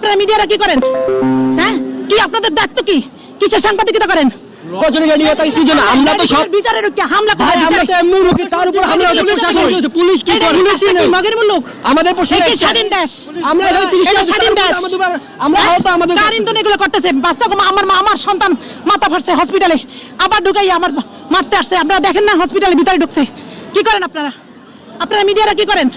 আপনারা মিডিয়ারা কি করেন? হ্যাঁ? কি আপনাদের দায়িত্ব কি? কিসের সাংবাদিকতা করেন? কজনের গাড়ি তাই কি জানো আমরা তো সব ভিতরে হামলা ভাই করেন আমরা তো এমনি রুখি তার উপর হামলা হচ্ছে পুলিশ কি করে? পুলিশই নেই মগের মুলুক আমাদের প্রশ্ন একে একটাই। স্বাধীন দেশ? আমরা এখানে তিরিশ এটা টা স্বাধীন দেশ। আমরা আমাদের এগুলো করতেছে? বাচ্চা আমার মা আমার সন্তান মাথা ফাটছে হসপিটালে আবার ঢুকাই আমার মারতে আসছে। আপনারা দেখেন না হসপিটালে ভিতরে ঢুকছে। কি করেন আপনারা? আপনারা মিডিয়ারা কি করেন?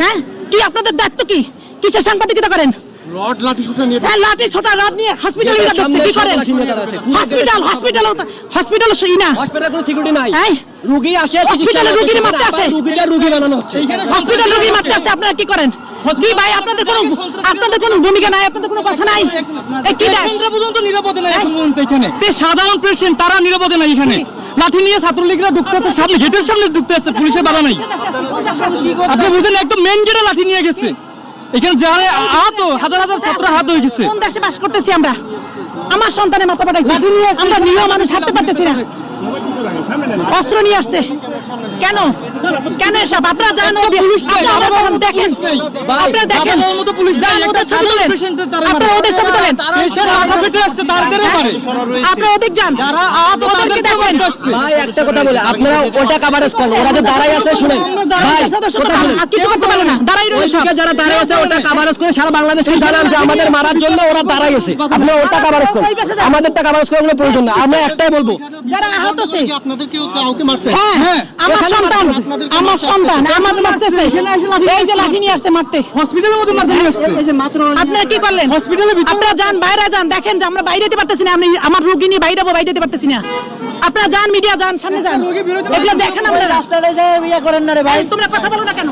হ্যাঁ? কি আপনাদের দায়িত্ব কি? কিসের সাংবাদিকতা করেন? রড লাঠি শুটে নিয়ে হ্যাঁ লাঠি ছোটা রড নিয়ে হসপিটালে সামনে কি। হসপিটাল হসপিটাল হসপিটাল সই না। হসপিটালে কোনো সিকিউরিটি নাই। রুগী আসে হসপিটালে রুগীর মারতে আসে। রুগীটা রুগী বানানো হচ্ছে। হসপিটাল রোগী মারতে আসছে আপনারা কি করেন? কি ভাই আপনাদের কোনো আপনাদের কোনো ভূমিকা নাই আপনাদের কোনো কথা নাই? কি দেশ? পর্যন্ত নিরাপদে নাই এখন পর্যন্ত এখানে। তে সাধারণ পেশেন্ট তারা নিরাপদে নাই এখানে। লাঠি নিয়ে ছাত্রলীগরা ঢুকতেছে সামনে গেটের সামনে ঢুকতেছে পুলিশের বাধা নাই। আপনি বুঝেন একদম মেন গেটে লাঠি নিয়ে গেছে। এখানে যারা আহত হাজার হাজার ছাত্র আহত হয়ে গেছে। কোন দেশে বাস করতেছি আমরা? আমার সন্তানের মাথা পাঠাইছে। আমরা নিরীহ মানুষ হাঁটতে পারতেছি না। অস্ত্র নিয়ে আসছে। কেন? কেন এসব? আপনারা আপনারা দেখেন। আপনারা দেখেন। পুলিশ যান, আপনারা ওদের ছবি তোলেন। মারে আপনারা ওদের যান। একটা কথা বলে। আপনারা ওটা কাভারেজ করেন। ওরা যে দাঁড়াই আছে শুনেন। ভাই কিছু করতে পারে না। দাঁড়াই যারা দাঁড়াই আছে ওটা কাভারেজ করে সারা বাংলাদেশ জানান যে আমাদের মারার জন্য ওরা দাঁড়াই আছে। আপনি ওটা কাভারেজ করেন আমাদেরটা কাভারেজ করার কোনো প্রয়োজন না আমরা একটাই বলব। যারা আহত হচ্ছে আপনাদের কেউ কাউকে মারছে? হ্যাঁ হ্যাঁ, আমার এখানে সন্তান আমার সন্তান আমার মারতেছে। এই যে লাঠি নিয়ে আসছে মারতে। হসপিটালের মধ্যে মারতে নিয়ে আসছে। আপনারা কি করলেন? হসপিটালের ভিতরে- আপনারা যান বাইরে যান দেখেন যে আমরা বাইরে যেতে পারতেছি না আমি আমার রোগী নিয়ে বাইরে বাইরে যেতে পারতেছি না। আপনারা যান মিডিয়া যান সামনে যান। এগুলো দেখেন আপনারা। রাস্তাটা ইয়ে করেন না রে ভাই। তোমরা কথা বলো না কেন?